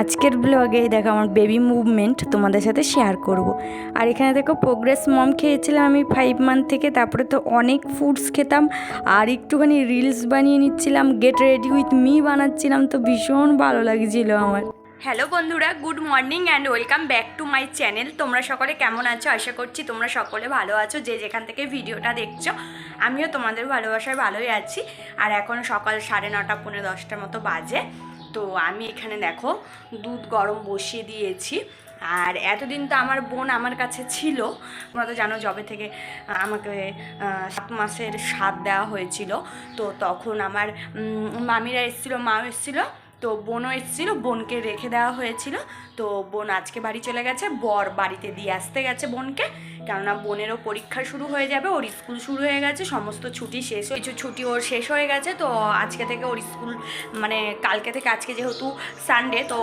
আজকের ব্লগে দেখো আমার বেবি মুভমেন্ট তোমাদের সাথে শেয়ার করব। আর এখানে দেখো প্রোগ্রেস মম খেয়েছিলাম আমি ফাইভ মান্থ থেকে, তারপরে তো অনেক ফুডস খেতাম, আর একটুখানি রিলস বানিয়ে নিচ্ছিলাম গেট রেডি উইথ মি বানাচ্ছিলাম, তো ভীষণ ভালো লাগছিল আমার। হ্যালো বন্ধুরা good morning and welcome back to my channel তোমরা সকলে কেমন আছো? আশা করছি তোমরা সকলে ভালো আছো, যে যেখান থেকে ভিডিওটা দেখছ, আমিও তোমাদের ভালোবাসায় ভালোই আছি। আর এখন সকাল সাড়ে নটা পনেরো দশটার মতো বাজে। তো আমি এখানে দেখো দুধ গরম বসিয়ে দিয়েছি। আর এতদিন তো আমার বোন আমার কাছে ছিল। তোমরা তো জানো জবে থেকে আমাকে সাত মাসের স্বাদ দেওয়া হয়েছিল। তো তখন আমার মামিরা এসেছিল, মাও এসেছিল, তো বোনও এসেছিল, বোনকে রেখে দেওয়া হয়েছিল। তো বোন আজকে বাড়ি চলে গেছে, বর বাড়িতে দিয়ে আসতে গেছে বোনকে। কেননা বোনেরও পরীক্ষা শুরু হয়ে যাবে, ওর স্কুল শুরু হয়ে গেছে, সমস্ত ছুটি শেষ কিছু ছুটি ওর শেষ হয়ে গেছে, তো আজকে থেকে ওর স্কুল মানে কালকে থেকে আজকে যেহেতু সানডে তো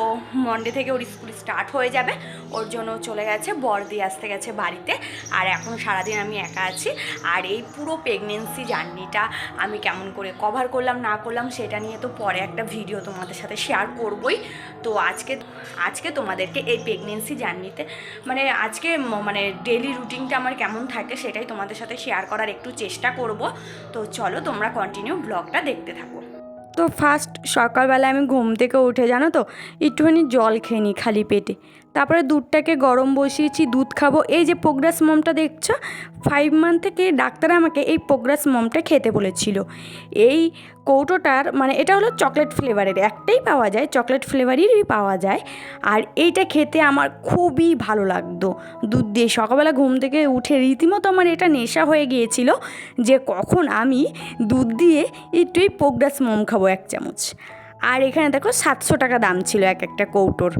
মন্ডে থেকে ওর স্কুল স্টার্ট হয়ে যাবে, ওর জন্য চলে গেছে বর দিয়ে আসতে গেছে বাড়িতে, আর এখন সারাদিন আমি একা আছি, আর এই পুরো প্রেগনেন্সি জার্নিটা আমি কেমন করে কভার করলাম, না করলাম, সেটা নিয়ে তো পরে একটা ভিডিও তোমাদের সাথে শেয়ার করবই। তো আজকে আজকে তোমাদেরকে এই প্রেগনেন্সি জার্নিতে মানে আজকে মানে ডেলি রুটিনটা আমার কেমন থাকে সেটাই তোমাদের সাথে শেয়ার করার একটু চেষ্টা করব। তো চলো তোমরা কন্টিনিউ ব্লগটা দেখতে থাকো। তো ফার্স্ট সকালবেলা আমি ঘুম থেকে উঠে জানো তো, একটুখানি জল খেয়ে নিই খালি পেটে। তারপরে দুধটাকে গরম বসিয়েছি, দুধ খাব। এই যে প্রোগ্রেস মমটা দেখছ ফাইভ মান্থ থেকে ডাক্তার আমাকে এই প্রোগ্রেস মমটা খেতে বলেছিল। এই কৌটোটার মানে এটা হলো চকলেট ফ্লেভারের একটাই পাওয়া যায় চকলেট ফ্লেভারেরই পাওয়া যায়। আর এইটা খেতে আমার খুবই ভালো লাগতো। দুধ দিয়ে সকালবেলা ঘুম থেকে উঠে রীতিমতো আমার এটা নেশা হয়ে গিয়েছিল যে কখন আমি দুধ দিয়ে একটু এই পোগডাস মোম খাব এক চামচ। আর এখানে দেখো সাতশো টাকা দাম ছিল এক একটা কৌটোর।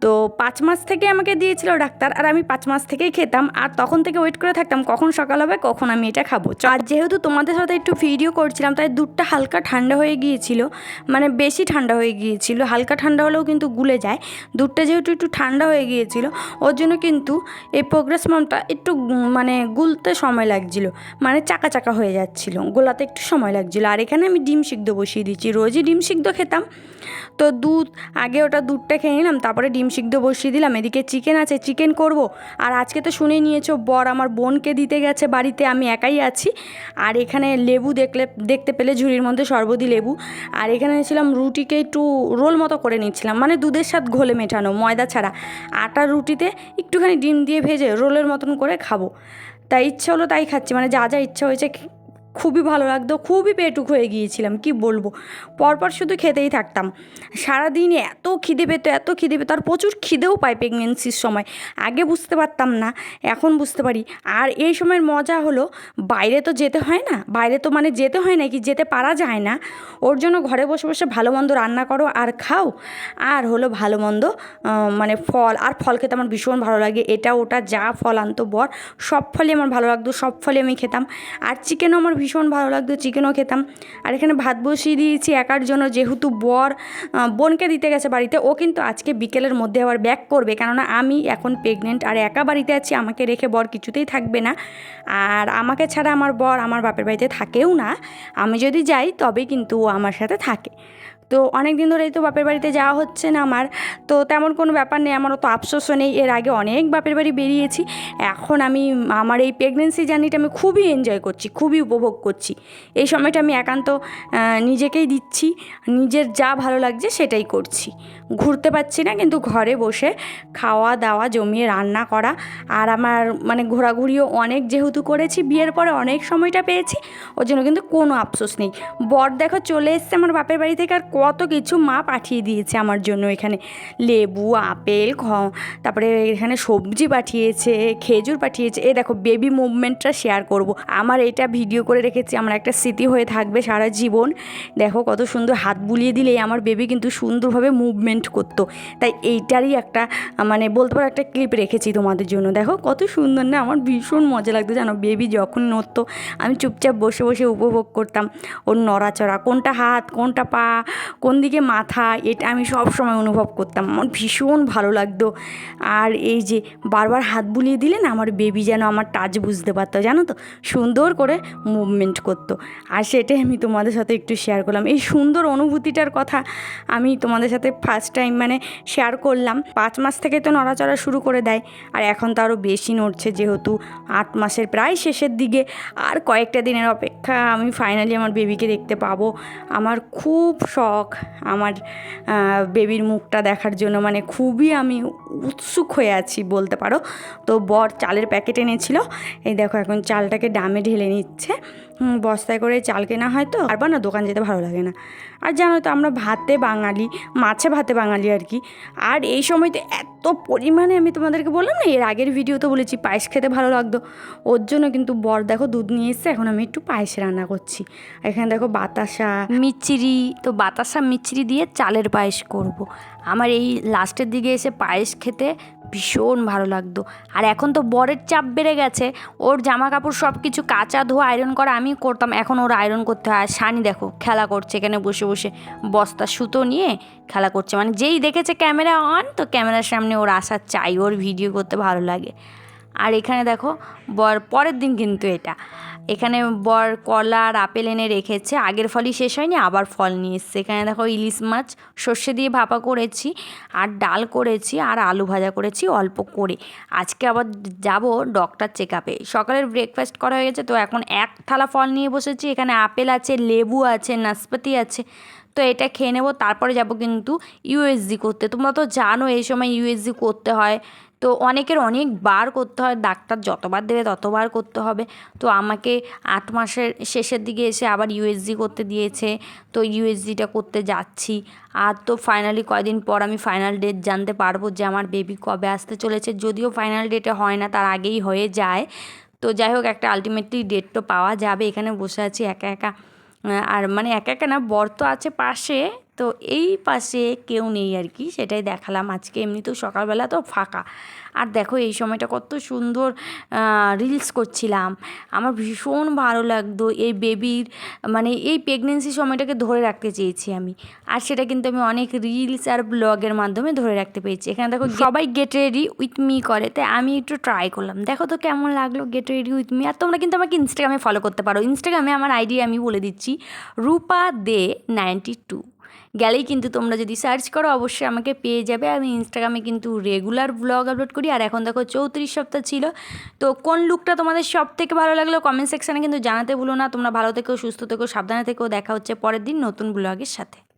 তো পাঁচ মাস থেকে আমাকে দিয়েছিল ডাক্তার আর আমি পাঁচ মাস থেকেই খেতাম। আর তখন থেকে ওয়েট করে থাকতাম, কখন সকাল হবে, কখন আমি এটা খাব। আর যেহেতু তোমাদের সাথে একটু ভিডিও করছিলাম, তাই দুধটা হালকা ঠান্ডা হয়ে গিয়েছিল। মানে বেশি ঠান্ডা হয়ে গিয়েছিল। হালকা ঠান্ডা হলেও কিন্তু গুলে যায়। দুধটা যেহেতু একটু ঠান্ডা হয়ে গিয়েছিল, ওর জন্য কিন্তু এই প্রোগ্রেস মামটা একটু মানে গুলতে সময় লাগছিল। মানে চাকা চাকা হয়ে যাচ্ছিল। গোলাতে একটু সময় লাগছিল। আর এখানে আমি ডিম সিদ্ধ বসিয়ে দিচ্ছি রোজই ডিম সিদ্ধ খেতাম। তো দুধ, আগে ওটা দুধটা খেয়ে নিলাম, তারপরে ডিম সিদ্ধ বসিয়ে দিলাম। এদিকে চিকেন আছে চিকেন করব। আর আজকে তো শুনেই নিয়েছো, বর আমার বোনকে দিতে গেছে বাড়িতে, আমি একাই আছি। আর এখানে লেবু দেখলে, দেখতে পেলে ঝুড়ির মধ্যে সর্বদি লেবু। আর এখানে ছিলাম রুটিকে একটু রোল মতো করে নিচ্ছিলাম মানে দুধের সাথে ঘোলে মেটানো, ময়দা ছাড়া। আটার রুটিতে একটুখানি ডিম দিয়ে ভেজে রোলের মতন করে খাব। তাই ইচ্ছা হলো তাই খাচ্ছি মানে যা যা ইচ্ছা হয়েছে খুবই ভালো লাগতো, খুবই পেটুক হয়ে গিয়েছিলাম, কি বলব? পরপর শুধু খেতেই থাকতাম। সারাদিন এত খিদে পেতো, এত খিদে পেতো, আর প্রচুর খিদেও পায় প্রেগনেন্সির সময়। আগে বুঝতে পারতাম না, এখন বুঝতে পারি। আর এই সময়ের মজা হলো, বাইরে তো যেতে হয় না, বাইরে তো মানে যেতে হয় না কি যেতে পারা যায় না। ওর জন্য ঘরে বসে বসে ভালো মন্দ রান্না করো আর খাও। আর হলো ভালো মন্দ মানে ফল, আর ফল খেতে আমার ভীষণ ভালো লাগে। এটা, ওটা, যা, ফল, আনতো, বর, সব ফলই আমার ভালো লাগতো, সব ফলই আমি খেতাম। আর চিকেনও আমার ভীষণ ভালো লাগতো, চিকেনও খেতাম। আর এখানে ভাত বসিয়ে দিয়েছি একার জন্য, যেহেতু বর বোনকে দিতে গেছে বাড়িতে, ও কিন্তু আজকে বিকেলের মধ্যে আবার ব্যাক করবে। কেননা আমি এখন প্রেগনেন্ট আর একা বাড়িতে আছি, আমাকে রেখে বর কিছুতেই থাকবে না। আর আমাকে ছাড়া আমার বর আমার বাপের বাড়িতে থাকেও না। আমি যদি যাই তবে কিন্তু ও আমার সাথে থাকে। তো অনেক দিন ধরেই তো বাপের বাড়িতে যাওয়া হচ্ছে না আমার। তো তেমন কোনো ব্যাপার নেই আমার তো আফসোসও নেই। এর আগে অনেক বাপের বাড়ি বেরিয়েছি, এখন আমি, আমার এই প্রেগনেন্সি জার্নিটা আমি খুবই এনজয় করছি, খুবই উপভোগ করছি। এই সময়টা আমি একান্ত নিজেকেই দিচ্ছি, নিজের যা ভালো লাগছে সেটাই করছি। ঘুরতে পারছি না, কিন্তু ঘরে বসে খাওয়া দাওয়া জমিয়ে রান্না করা, আর আমার মানে ঘোরাঘুরিও অনেক যেহেতু করেছি, বিয়ের পরে অনেক সময়টা পেয়েছি, ওর জন্য কিন্তু কোনো আফসোস নেই। বর দেখো চলে এসছে আমার বাপের বাড়ি থেকে, আর কত কিছু মা পাঠিয়ে দিয়েছে আমার জন্য এখানে। লেবু, আপেল খ তারপরে এখানে সবজি পাঠিয়েছে, খেজুর পাঠিয়েছে। এ দেখো বেবি মুভমেন্টটা শেয়ার করব। আমার এটা ভিডিও করে রেখেছি, আমার একটা স্মৃতি হয়ে থাকবে সারা জীবন। দেখো, কত সুন্দর হাত বুলিয়ে দিলে আমার বেবি কিন্তু সুন্দরভাবে মুভমেন্ট করতো। তাই এইটারই একটা মানে বলতে পারো একটা ক্লিপ রেখেছি তোমাদের জন্য। দেখো, কত সুন্দর না, আমার ভীষণ মজা লাগতো। জানো বেবি যখন নড়তো, আমি চুপচাপ বসে বসে উপভোগ করতাম। ওর নড়াচড়া, কোনটা হাত, কোনটা পা কোন দিকে মাথা, এটা আমি সব সময় অনুভব করতাম। আমার ভীষণ ভালো লাগতো। আর এই যে বারবার হাত বুলিয়ে দিলে না, আমার বেবি যেন আমার টাচ বুঝতে পারতো, জানো তো? সুন্দর করে মুভমেন্ট করতো। আর সেটাই আমি তোমাদের সাথে একটু শেয়ার করলাম। এই সুন্দর অনুভূতিটার কথা আমি তোমাদের সাথে ফার্স্ট টাইম মানে শেয়ার করলাম। পাঁচ মাস থেকে তো নড়াচড়া শুরু করে দেয়। আর এখন তো আরও বেশি নড়ছে যেহেতু আট মাসের প্রায় শেষের দিকে। আর কয়েকটা দিনের অপেক্ষা আমি ফাইনালি আমার বেবিকে দেখতে পাবো। আমার খুব শখ আমার বেবির মুখটা দেখার জন্য মানে খুবই আমি উৎসুক হয়ে আছি বলতে পারো। তো বর চালের প্যাকেট এনেছিল। এই দেখো এখন চালটাকে ডামে ঢেলে নিচ্ছে। বস্তায় করে চাল কেনা হয় তো। আর না দোকান যেতে ভালো লাগে না। আর জানো তো, আমরা ভাতে বাঙালি, মাছে ভাতে বাঙালি আর কি। আর এই সময় তো এত পরিমাণে আমি তোমাদেরকে বললাম না, এর আগের ভিডিওতে বলেছি পায়েস খেতে ভালো লাগতো। ওর জন্য কিন্তু বর দেখো দুধ নিয়ে এসছে, এখন আমি একটু পায়েস রান্না করছি। এখানে দেখো বাতাসা মিচড়ি তো বাতাসা মিচড়ি দিয়ে চালের পায়েস করব। আমার এই লাস্টের দিকে এসে পায়েস খেতে ভীষণ ভালো লাগতো। আর এখন তো বরের চাপ বেড়ে গেছে। ওর জামা কাপড় সব কিছু কাঁচা ধোয়া আয়রন করা আমি করতাম। এখন ওর আয়রন করতে হয়। আর সানি দেখো, খেলা করছে এখানে বসে বসে। বস্তা, সুতো নিয়ে খেলা করছে। মানে যেই দেখেছে ক্যামেরা অন তো ক্যামেরার সামনে ওর আসা চাই। ওর ভিডিও করতে ভালো লাগে। আর এখানে দেখো, বর, পরের দিন কিন্তু এটা। এখানে বর কলা আর আপেল এনে রেখেছে। আগের ফলই শেষ হয়নি, আবার ফল নিয়ে এসছে। এখানে দেখো ইলিশ মাছ, সর্ষে দিয়ে ভাপা করেছি, আর ডাল করেছি, আর আলু ভাজা করেছি অল্প করে। আজকে আবার যাব ডক্টর চেক আপে সকালের ব্রেকফাস্ট করা হয়ে গেছে, তো এখন এক থালা ফল নিয়ে বসেছি। এখানে আপেল আছে, লেবু আছে, নাশপাতি আছে। তো এটা খেয়ে নেব, তারপরে যাব কিন্তু ইউএসজি করতে। তোমরা তো জানো এই সময় ইউএসজি করতে হয়। তো অনেকের অনেকবার করতে হয়, ডাক্তার যতবার দেবে ততবার করতে হবে। তো আমাকে আট মাসের শেষের দিকে এসে আবার ইউএসজি করতে দিয়েছে। তো ইউএসজিটা করতে যাচ্ছি। আর তো ফাইনালি কয়দিন পর আমি ফাইনাল ডেট জানতে পারব যে আমার বেবি কবে আসতে চলেছে। যদিও ফাইনাল ডেটে হয় না, তার আগেই হয়ে যায়। তো যাই হোক, একটা আলটিমেটলি ডেট তো পাওয়া যাবে। এখানে বসে আছি একা একা। আর মানে একা একা না বর তো আছে পাশে। তো এই পাশে কেউ নেই আর কি সেটাই দেখালাম। আজকে এমনিতেও সকালবেলা তো ফাঁকা। আর দেখো এই সময়টা কত সুন্দর রিলস করছিলাম। আমার ভীষণ ভালো লাগতো। এই বেবির মানে এই প্রেগনেন্সি সময়টাকে ধরে রাখতে চেয়েছি আমি। আর সেটা কিন্তু আমি অনেক রিলস আর ব্লগের মাধ্যমে ধরে রাখতে পেরেছি। এখানে দেখো সবাই গেট রেডি উইথ মি করে তাই আমি একটু ট্রাই করলাম। দেখো তো কেমন লাগল গেট রেডি উইথ মি আর তোমরা কিন্তু আমাকে ইনস্টাগ্রামে ফলো করতে পারো। ইনস্টাগ্রামে আমার আইডি আমি বলে দিচ্ছি রূপা দে নাইনটি টু। গেলেই কিন্তু তোমরা যদি সার্চ করো, অবশ্যই আমাকে পেয়ে যাবে। আমি ইনস্টাগ্রামে কিন্তু রেগুলার ব্লগ আপলোড করি। আর এখন দেখো চৌত্রিশ সপ্তাহ ছিল। তো কোন লুকটা তোমাদের সব থেকে ভালো লাগল কমেন্ট সেকশানে কিন্তু জানাতে ভুলো না। তোমরা ভালো থেকেও সুস্থ থেকেও সাবধানে থেকেও দেখা হচ্ছে পরের দিন নতুন ব্লগের সাথে।